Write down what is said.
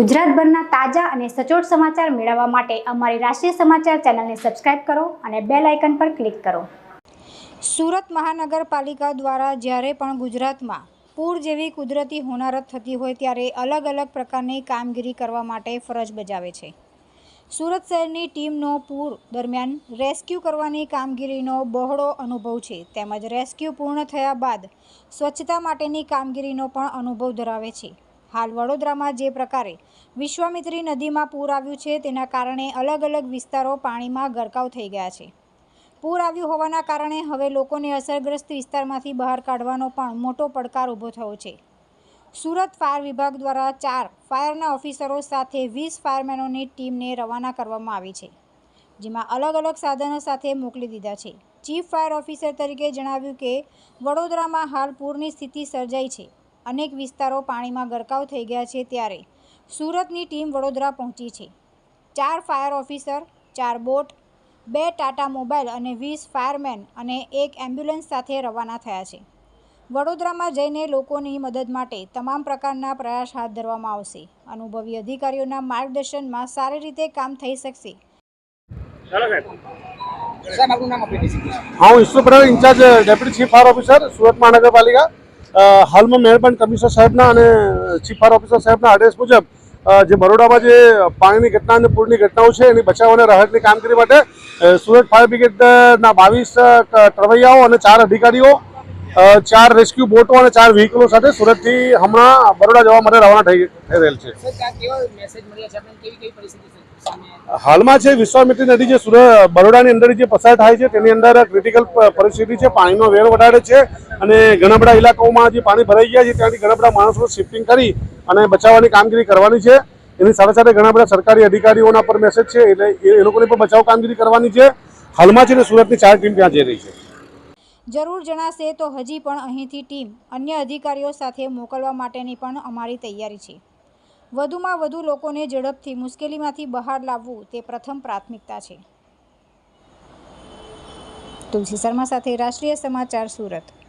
ગુજરાતભરના તાજા અને સચોટ સમાચાર મેળવવા માટે અમારી રાષ્ટ્રીય સમાચાર ચેનલને સબસ્ક્રાઇબ કરો અને બેલ આઇકન પર ક્લિક કરો. સુરત મહાનગરપાલિકા દ્વારા જ્યારે પણ ગુજરાતમાં પૂર જેવી કુદરતી હોનારત થતી હોય ત્યારે અલગ અલગ પ્રકારની કામગીરી કરવા માટે ફરજ બજાવે છે. સુરત શહેરની ટીમનો પૂર દરમિયાન રેસ્ક્યુ કરવાની કામગીરીનો બહોળો અનુભવ છે, તેમજ રેસ્ક્યુ પૂર્ણ થયા બાદ સ્વચ્છતા માટેની કામગીરીનો પણ અનુભવ ધરાવે છે. હાલ વડોદરામાં જે પ્રકારે વિશ્વામિત્રી નદીમાં પૂર આવ્યું છે, તેના કારણે અલગ અલગ વિસ્તારો પાણીમાં ગરકાવ થઈ ગયા છે. પૂર આવ્યું હોવાના કારણે હવે લોકોને અસરગ્રસ્ત વિસ્તારમાંથી બહાર કાઢવાનો પણ મોટો પડકાર ઊભો થયો છે. સુરત ફાયર વિભાગ દ્વારા ચાર ફાયરના ઓફિસરો સાથે વીસ ફાયરમેનોની ટીમને રવાના કરવામાં આવી છે, જેમાં અલગ અલગ સાધનો સાથે મોકલી દીધા છે. ચીફ ફાયર ઓફિસર તરીકે જણાવ્યું કે, વડોદરામાં હાલ પૂરની સ્થિતિ સર્જાઈ છે. અનેક વિસ્તારો પાણીમાં ગરકાવ થઈ ગયા છે ત્યારે સુરતની ટીમ વડોદરા પહોંચી છે. ચાર ફાયર ઓફિસર ચાર બોટ બે ટાટા મોબાઈલ અને વીસ ફાયરમેન અને એક એમ્બ્યુલન્સ સાથે રવાના થયા છે. વડોદરામાં જઈને લોકોની મદદ માટે તમામ પ્રકારના પ્રયાસ હાથ ધરવામાં આવશે. અનુભવી અધિકારીઓના માર્ગદર્શનમાં સારી રીતે કામ થઈ શકશે. સાહેબ. આપનું નામ આપી દેશે હા હું incharge deputy chief fire officer Surat મહાનગરપાલિકા. હાલમાં મહેરબાન કમિશનર સાહેબના અને ચીફ ફાયર ઓફિસર સાહેબના આદેશ મુજબ જે બરોડામાં જે પાણીની ઘટના અને પૂરની ઘટનાઓ છે, એની બચાવ અને રાહતની કામગીરી માટે સુરત ફાયર બ્રિગેડના બાવીસ તરવૈયાઓ અને ચાર અધિકારીઓ ચાર રેસ્ક્યુ બોટો અને ચાર વ્હીકલો સાથે સુરતથી હમણાં બરોડા જવા માટે રવાના થઈ રહેલ છે. હાલમાં છે વિશ્વામિત્રી નદી જે સુરત બરોડાની અંદર જે પસાર થાય છે તેની અંદર ક્રિટિકલ પરિસ્થિતિ છે પાણીનો વેર વધારે છે અને ઘણા બધા ઇલાકાઓમાં જે પાણી ભરાઈ ગયા છે ત્યાંથી ઘણા બધા માણસો શિફ્ટિંગ કરી અને બચાવવાની કામગીરી કરવાની છે. એની સાથે સાથે ઘણા બધા સરકારી અધિકારીઓના પર મેસેજ છે એટલે એ એ લોકોની પણ બચાવ કામગીરી કરવાની છે. હાલમાં છે ને સુરતની ચાર ટીમ ત્યાં જઈ રહી છે. જરૂર જણાશે તો હજી પણ અહીંથી ટીમ અન્ય અધિકારીઓ સાથે મોકલવા માટેની પણ અમારી તૈયારી છે. વધુમાં વધુ લોકોને ઝડપથી મુશ્કેલીમાંથી બહાર લાવવું તે પ્રથમ પ્રાથમિકતા છે. તુલસી શર્મા સાથે રાષ્ટ્રીય સમાચાર સુરત.